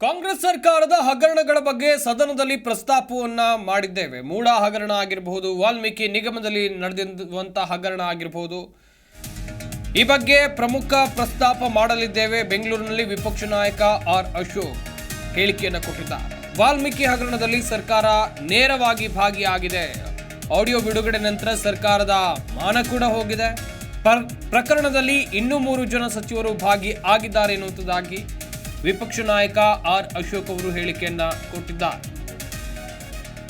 ಕಾಂಗ್ರೆಸ್ ಸರ್ಕಾರದ ಹಗರಣಗಳ ಬಗ್ಗೆ ಸದನದಲ್ಲಿ ಪ್ರಸ್ತಾಪವನ್ನ ಮಾಡಿದ್ದೇವೆ. ಮೂಡ ಹಗರಣ ಆಗಿರಬಹುದು, ವಾಲ್ಮೀಕಿ ನಿಗಮದಲ್ಲಿ ನಡೆದಿರುವಂತಹ ಹಗರಣ ಆಗಿರಬಹುದು. ಈ ಬಗ್ಗೆ ಪ್ರಮುಖ ಪ್ರಸ್ತಾಪ ಮಾಡಲಿದ್ದೇವೆ. ಬೆಂಗಳೂರಿನಲ್ಲಿ ವಿಪಕ್ಷ ನಾಯಕ ಆರ್ ಅಶೋಕ್ ಹೇಳಿಕೆಯನ್ನು ಕೊಟ್ಟಿದ್ದಾರೆ. ವಾಲ್ಮೀಕಿ ಹಗರಣದಲ್ಲಿ ಸರ್ಕಾರ ನೇರವಾಗಿ ಭಾಗಿಯಾಗಿದೆ. ಆಡಿಯೋ ಬಿಡುಗಡೆ ನಂತರ ಸರ್ಕಾರದ ಮಾನ ಕೂಡ ಹೋಗಿದೆ. ಪರ್- ಪ್ರಕರಣದಲ್ಲಿ ಇನ್ನೂ ಮೂರು ಜನ ಸಚಿವರು ಭಾಗಿ ಆಗಿದ್ದಾರೆ ಎನ್ನುವಂಥದ್ದಾಗಿ ವಿಪಕ್ಷ ನಾಯಕ ಆರ್ ಅಶೋಕ್ ಅವರು ಹೇಳಿಕೆಯನ್ನ ಕೊಟ್ಟಿದ್ದಾರೆ.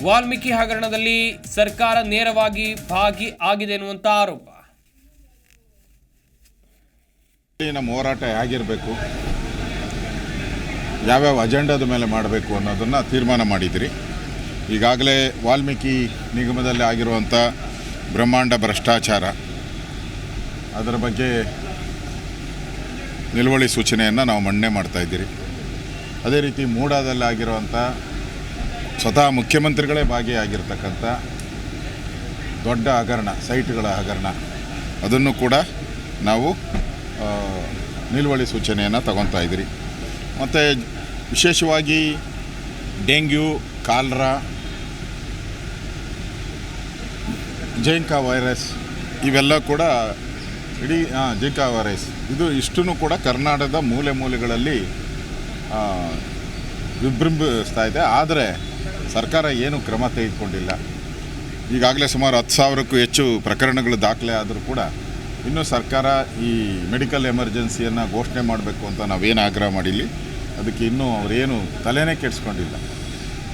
ವಾಲ್ಮೀಕಿ ಹಗರಣದಲ್ಲಿ ಸರ್ಕಾರ ನೇರವಾಗಿ ಭಾಗಿ ಆಗಿದೆ ಎನ್ನುವಂತ ಆರೋಪ. ನಮ್ಮ ಹೋರಾಟ ಹೇಗಿರಬೇಕು? ಯಾವ್ಯಾವ ಅಜೆಂಡಾದ ಮೇಲೆ ಮಾಡಬೇಕು ಅನ್ನೋದನ್ನು ತೀರ್ಮಾನ ಮಾಡಿದಿರಿ. ಈಗಾಗಲೇ ವಾಲ್ಮೀಕಿ ನಿಗಮದಲ್ಲಿ ಆಗಿರುವಂಥ ಬ್ರಹ್ಮಾಂಡ ಭ್ರಷ್ಟಾಚಾರ, ಅದರ ಬಗ್ಗೆ ನಿಲುವಳಿ ಸೂಚನೆಯನ್ನು ನಾವು ಮಂಡನೆ ಮಾಡ್ತಾ ಇದ್ದೀರಿ. ಅದೇ ರೀತಿ ಮೂಡಾದಲ್ಲಾಗಿರುವಂಥ ಸ್ವತಃ ಮುಖ್ಯಮಂತ್ರಿಗಳೇ ಭಾಗಿಯಾಗಿರ್ತಕ್ಕಂಥ ದೊಡ್ಡ ಹಗರಣ, ಸೈಟ್ಗಳ ಹಗರಣ, ಅದನ್ನು ಕೂಡ ನಾವು ನಿಲುವಳಿ ಸೂಚನೆಯನ್ನು ತಗೊತಾ ಇದ್ದೀರಿ. ಮತ್ತು ವಿಶೇಷವಾಗಿ ಡೆಂಗ್ಯೂ, ಕಾಲ್ರಾ, ಜೈಂಕಾ ವೈರಸ್ ಇವೆಲ್ಲ ಕೂಡ ಇಡೀ ಹಾಂ ರೈಸ್ ಇದು ಇಷ್ಟೂ ಕೂಡ ಕರ್ನಾಟಕದ ಮೂಲೆ ಮೂಲೆಗಳಲ್ಲಿ ವಿಜೃಂಭಿಸ್ತಾ ಇದೆ. ಆದರೆ ಸರ್ಕಾರ ಏನು ಕ್ರಮ ತೆಗೆದುಕೊಂಡಿಲ್ಲ. ಈಗಾಗಲೇ ಸುಮಾರು ಹತ್ತು ಸಾವಿರಕ್ಕೂ ಹೆಚ್ಚು ಪ್ರಕರಣಗಳು ದಾಖಲೆ ಆದರೂ ಕೂಡ ಇನ್ನೂ ಸರ್ಕಾರ ಈ ಮೆಡಿಕಲ್ ಎಮರ್ಜೆನ್ಸಿಯನ್ನು ಘೋಷಣೆ ಮಾಡಬೇಕು ಅಂತ ನಾವೇನು ಆಗ್ರಹ ಮಾಡಿಲ್ಲ. ಅದಕ್ಕೆ ಇನ್ನೂ ಅವರೇನು ತಲೆನೇ ಕೆಡಿಸ್ಕೊಂಡಿಲ್ಲ.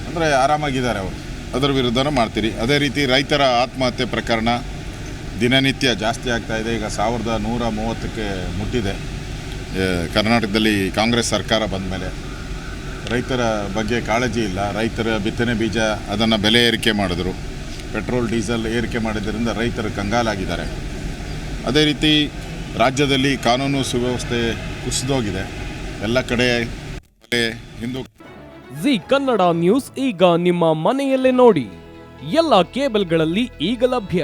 ಅಂದರೆ ಆರಾಮಾಗಿದ್ದಾರೆ ಅವರು. ಅದರ ವಿರುದ್ಧನೂ ಮಾಡ್ತೀರಿ. ಅದೇ ರೀತಿ ರೈತರ ಆತ್ಮಹತ್ಯೆ ಪ್ರಕರಣ ದಿನನಿತ್ಯ ಜಾಸ್ತಿ ಆಗ್ತಾ ಇದೆ. ಈಗ ಸಾವಿರದ ನೂರ ಮೂವತ್ತಕ್ಕೆ ಮುಟ್ಟಿದೆ. ಕರ್ನಾಟಕದಲ್ಲಿ ಕಾಂಗ್ರೆಸ್ ಸರ್ಕಾರ ಬಂದ ಮೇಲೆ. ರೈತರ ಬಗ್ಗೆ ಕಾಳಜಿ ಇಲ್ಲ. ರೈತರ ಬಿತ್ತನೆ ಬೀಜ ಅದನ್ನು ಬೆಲೆ ಏರಿಕೆ ಮಾಡಿದ್ರು. ಪೆಟ್ರೋಲ್, ಡೀಸೆಲ್ ಏರಿಕೆ ಮಾಡಿದ್ದರಿಂದ ರೈತರು ಕಂಗಾಲಾಗಿದ್ದಾರೆ. ಅದೇ ರೀತಿ ರಾಜ್ಯದಲ್ಲಿ ಕಾನೂನು ಸುವ್ಯವಸ್ಥೆ ಕುಸಿದೋಗಿದೆ. ಎಲ್ಲ ಕಡೆ ಹಿಂದೂ ಜಿ ಕನ್ನಡ ನ್ಯೂಸ್ ಈಗ ನಿಮ್ಮ ಮನೆಯಲ್ಲೇ ನೋಡಿ. ಎಲ್ಲ ಕೇಬಲ್ಗಳಲ್ಲಿ ಈಗ ಲಭ್ಯ.